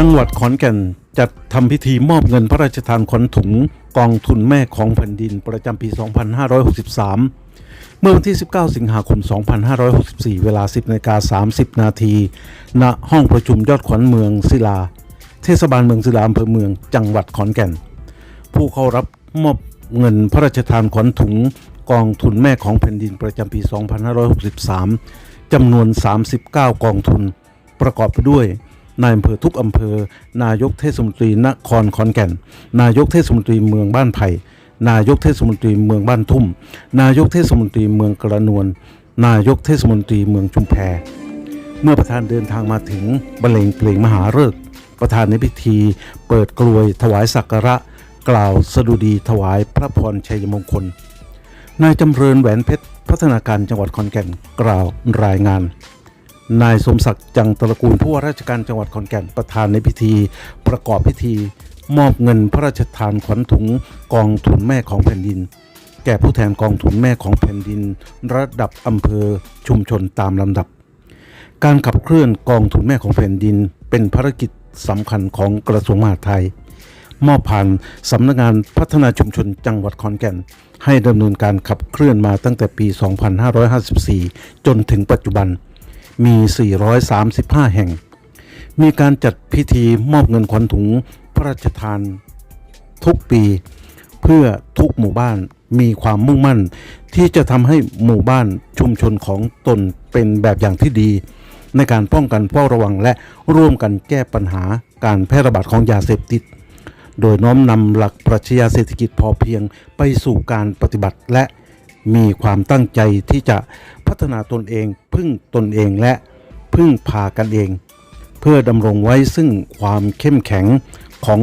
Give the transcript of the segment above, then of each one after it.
จังหวัดขอนแก่นจัดทำพิธีมอบเงินพระราชทานขวัญถุงกองทุนแม่ของแผ่นดินประจำปี 2563 เมื่อวันที่ 19 สิงหาคม 2564 เวลา 10นาฬิกา30 นาที ณ ห้องประชุมยอดขวัญเมืองศิลา เทศบาลเมืองศิลาอำเภอเมือง จังหวัดขอนแก่น ผู้เข้ารับมอบเงินพระราชทานขวัญถุงกองทุนแม่ของแผ่นดินประจำปี 2563 จำนวน 39 กองทุน ประกอบไปด้วย นายอำเภอทุกอำเภอ นายกเทศมนตรีนครขอนแก่น นายกเทศมนตรีเมืองบ้านไผ่นายกเทศมนตรีเมืองบ้านทุ่ม นายกเทศมนตรีเมืองกระนวนนายกเทศมนตรีเมืองชุมแพ เมื่อประธานเดินทางมาถึงบรรเลงเพลงมหาฤกษ์ประธานในพิธี เปิดกลวยถวายสักการะ กล่าวสดุดีถวายพระพรชัยมงคล นายจำเริญแหวนเพชรพัฒนาการจังหวัดขอนแก่นกล่าวรายงาน นายสมศักดิ์จังตระกูลผู้ว่าราชการจังหวัดขอนแก่นประธานในพิธี ประกอบพิธี มอบเงินพระราชทานขวัญถุงกองทุนแม่ของแผ่นดิน แก่ผู้แทนกองทุนแม่ของแผ่นดิน ระดับอำเภอชุมชนตามลำดับ การขับเคลื่อนกองทุนแม่ของแผ่นดิน เป็นภารกิจสำคัญของกระทรวงมหาดไทย มอบผ่านสำนักงานพัฒนาชุมชนจังหวัดขอนแก่น ให้ดำเนินการขับเคลื่อนมาตั้งแต่ปี 2554 จนถึงปัจจุบัน มี 435 แห่ง มีการจัดพิธีมอบเงินขวัญถุงพระราชทานทุกปี เพื่อทุกหมู่บ้านมีความมุ่งมั่น ที่จะทำให้หมู่บ้านชุมชนของตนเป็นแบบอย่างที่ดี ในการป้องกันเฝ้าระวังและร่วมกันแก้ปัญหาการแพร่ระบาดของยาเสพติด โดยน้อมนำหลักปรัชญาเศรษฐกิจพอเพียงไปสู่การปฏิบัติและมีความตั้งใจที่จะ ฒนาตนเอง พึ่งตนเองและพึ่งพากันเอง เพื่อดำรงไว้ซึ่งความเข้มแข็งของ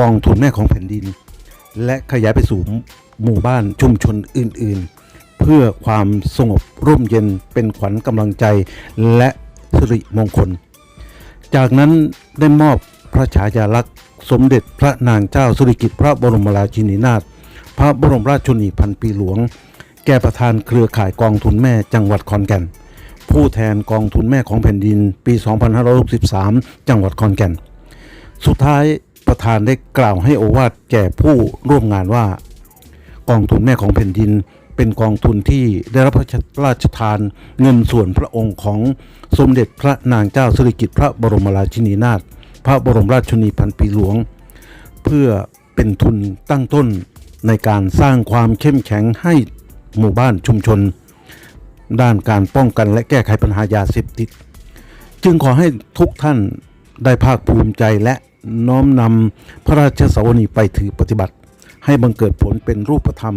กองทุนแม่ของแผ่นดิน และขยายไปสู่หมู่บ้านชุมชนอื่นๆ เพื่อความสงบร่มเย็นเป็นขวัญกำลังใจและสิริมงคล จากนั้นได้มอบพระฉายาลักษณ์สมเด็จพระนางเจ้าสุริกิติ์พระบรมราชินีนาถพระบรมราชชนนีพันปีหลวง แก่ประธานเครือข่ายกองทุนแม่จังหวัดขอนแก่น ผู้แทนกองทุนแม่ของแผ่นดินปี 2563 จังหวัดขอนแก่น สุดท้ายประธานได้กล่าวให้โอวาทแก่ผู้ร่วมงานว่า กองทุนแม่ของแผ่นดิน เป็นกองทุนที่ได้รับพระราชทานเงินส่วนพระองค์ของสมเด็จพระนางเจ้าสิริกิติ์พระบรมราชินีนาถพระบรมราชชนีพันปีหลวง เพื่อเป็นทุนตั้งต้นในการสร้างความเข้มแข็งให้ หมู่บ้านชุมชน ด้านการป้องกันและแก้ไขปัญหายาเสพติด จึงขอให้ทุกท่านได้ภาคภูมิใจและน้อมนำพระราชสวนีไปถือปฏิบัติ ให้บังเกิดผลเป็นรูปธรรม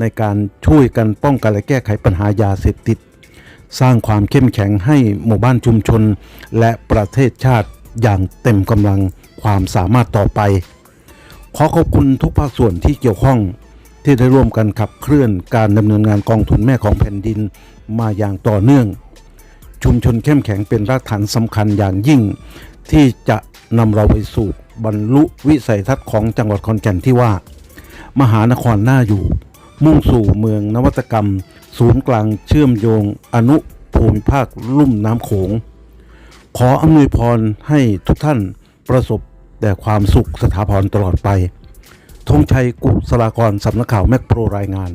ในการช่วยกันป้องกันและแก้ไขปัญหายาเสพติด สร้างความเข้มแข็งให้หมู่บ้านชุมชน และประเทศชาติอย่างเต็มกำลังความสามารถต่อไป ขอขอบคุณทุกภาคส่วนที่เกี่ยวข้อง ที่ได้ร่วมกันขับเคลื่อนการดำเนินงานกองทุนแม่ของแผ่นดินมาอย่างต่อเนื่อง ชุมชนเข้มแข็งเป็นรากฐานสำคัญอย่างยิ่ง ที่จะนำเราไปสู่บรรลุวิสัยทัศน์ของจังหวัดขอนแก่นที่ว่า มหานครน่าอยู่ มุ่งสู่เมืองนวัตกรรม ศูนย์กลางเชื่อมโยง อนุภูมิภาคลุ่มน้ำโขง ขออำนวยพรให้ทุกท่านประสบแต่ความสุขสถาพรตลอดไป ธงชัยกุศลากรสำนักข่าวแมกโปรรายงาน